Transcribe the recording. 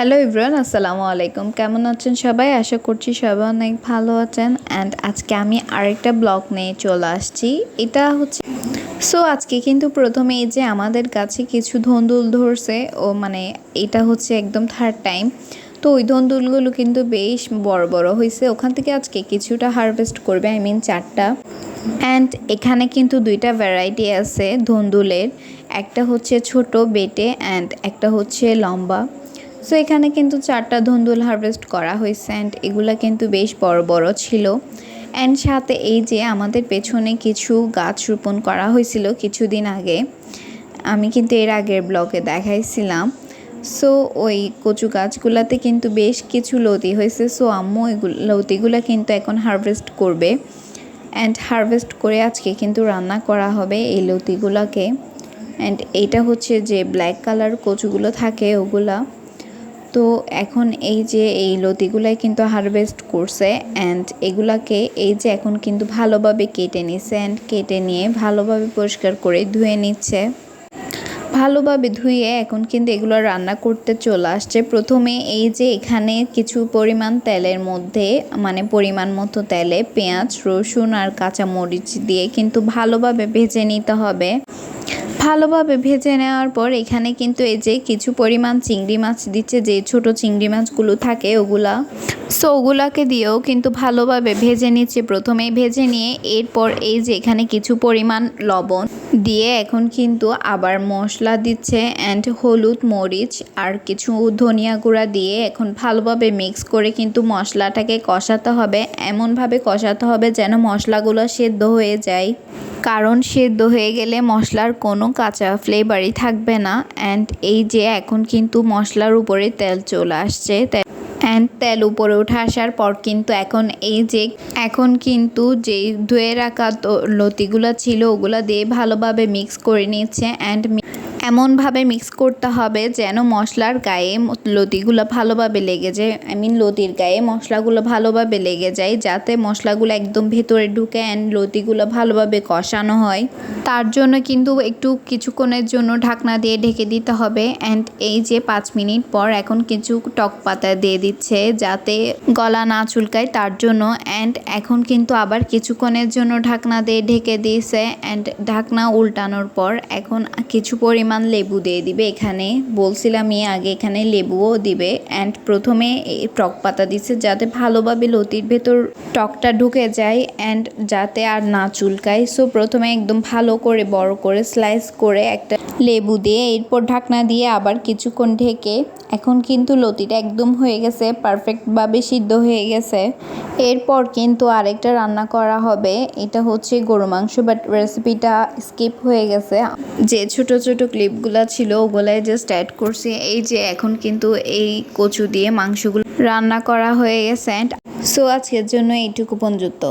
Hello Ibran আসসালামু আলাইকুম। কেমন আছেন সবাই? আশা করছি সবাই অনেক ভালো আছেন। অ্যান্ড আজকে আমি আরেকটা ব্লগ নিয়ে চলে আসছি। এটা হচ্ছে সো আজকে কিন্তু প্রথমে এই যে আমাদের কাছে কিছু ধন্দুল ধরছে, ও মানে এটা হচ্ছে একদম থার্ড টাইম তো ওই ধন্দুলগুলো কিন্তু বেশ বড় বড় হয়েছে ওখান থেকে আজকে কিছুটা হারভেস্ট করবে আই মিন চারটা। অ্যান্ড এখানে কিন্তু দুইটা ভ্যারাইটি আছে ধন্দুলের। একটা হচ্ছে ছোট বেটে অ্যান্ড একটা হচ্ছে লম্বা। সো এখানে কিন্তু চারটা ধন্দুল হারভেস্ট করা হয়েছে অ্যান্ড এগুলা কিন্তু বেশ বড় বড় ছিল। অ্যান্ড সাথে এই যে আমাদের পেছনে কিছু গাছ রোপণ করা হয়েছিল কিছুদিন আগে, আমি কিন্তু এর আগের ব্লগে দেখাইছিলাম। সো ওই কচু গাছগুলাতে কিন্তু বেশ কিছু লতি হয়েছে। সো আম্মু এগুলো, লতিগুলো কিন্তু এখন হারভেস্ট করবে। অ্যান্ড হারভেস্ট করে আজকে কিন্তু রান্না করা হবে এই লতিগুলোকে। অ্যান্ড এইটা হচ্ছে যে ব্ল্যাক কালার কচুগুলো থাকে ওগুলা। তো এখন এই যে এই লতিগুলাই কিন্তু হারভেস্ট করছে অ্যান্ড এগুলাকে এই যে এখন কিন্তু ভালোভাবে কেটে নিচ্ছে অ্যান্ড কেটে নিয়ে ভালোভাবে পরিষ্কার করে ধুয়ে নিচ্ছে। ভালোভাবে ধুয়ে এখন কিন্তু এগুলো রান্না করতে চলে আসছে। প্রথমে এই যে এখানে কিছু পরিমাণ তেলের মধ্যে মানে পরিমাণ মতো তেলে পেঁয়াজ, রসুন আর কাঁচা মরিচ দিয়ে কিন্তু ভালোভাবে ভেজে নিতে হবে। ভালোভাবে ভেজে নেওয়ার পর এখানে কিন্তু এই যে কিছু পরিমাণ চিংড়ি মাছ দিচ্ছে, যে ছোট চিংড়ি মাছগুলো থাকে ওগুলা। সো ওগুলাকে দিয়েও কিন্তু ভালোভাবে ভেজে নিচ্ছে। প্রথমেই ভেজে নিয়ে এরপর এই যে এখানে কিছু পরিমাণ লবণ দিয়ে এখন কিন্তু আবার মশলা দিচ্ছে অ্যান্ড হলুদ মরিচ আর কিছু ধনিয়া গুঁড়া দিয়ে এখন ভালোভাবে মিক্স করে কিন্তু মশলাটাকে কষাতে হবে। এমনভাবে কষাতে হবে যেন মশলাগুলো সেদ্ধ হয়ে যায়। কারণ সেদ্ধ হয়ে গেলে মশলার কোনো কাঁচা ফ্লেভারই থাকবে না। অ্যান্ড এই যে এখন কিন্তু মশলার উপরে তেল চলে আসছে অ্যান্ড তেল উপরে উঠে আসার পর কিন্তু এখন এই যে এখন কিন্তু যে ধুয়ে রাখা লতিগুলো ছিল, ওগুলো দিয়ে ভালোভাবে মিক্স করে নিচ্ছে। অ্যান্ড এমনভাবে মিক্স করতে হবে যেন মশলার গায়ে লতিগুলো ভালোভাবে লেগে যায়। আই মিন লতির গায়ে মশলাগুলো ভালোভাবে লেগে যায় যাতে মশলাগুলো একদম ভেতরে ঢুকে অ্যান্ড লতিগুলো ভালোভাবে কষানো হয়। তার জন্য কিন্তু একটু কিছুক্ষণের জন্য ঢাকনা দিয়ে ঢেকে দিতে হবে অ্যান্ড এই যে পাঁচ মিনিট পর এখন কিছু টক পাতা দিয়ে দিচ্ছে যাতে গলা না চুলকায় তার জন্য অ্যান্ড এখন কিন্তু আবার কিছুক্ষণের জন্য ঢাকনা দিয়ে ঢেকে দিয়েছে অ্যান্ড ঢাকনা উল্টানোর পর এখন কিছু পরিমাণ পরিমাণ লেবু দিয়ে দিবে এখানে। বলছিলাম এই আগে এখানে লেবুও দিবে। অ্যান্ড প্রথমে টক পাতা দিচ্ছে যাতে ভালোভাবে লতির ভেতর টকটা ঢুকে যায় অ্যান্ড যাতে আর না চুলকায়। সো প্রথমে একদম ভালো করে, বড় করে স্লাইস করে একটা লেবু দিয়ে এরপর ঢাকনা দিয়ে আবার কিছুক্ষণ ঢেকে এখন কিন্তু লতিটা একদম হয়ে গেছে পারফেক্টভাবে সিদ্ধ হয়ে গেছে। এরপর কিন্তু আরেকটা রান্না করা হবে। এটা হচ্ছে গরু মাংস বাট রেসিপিটা স্কিপ হয়ে গেছে। যে ছোট ছোট ক্লিপগুলো ছিল, ওগুলাই জাস্ট অ্যাড করছি। এই যে এখন কিন্তু এই কচু দিয়ে মাংসগুলো রান্না করা হয়ে গেছে। সো আজকের জন্য এইটুকু পর্যন্ত।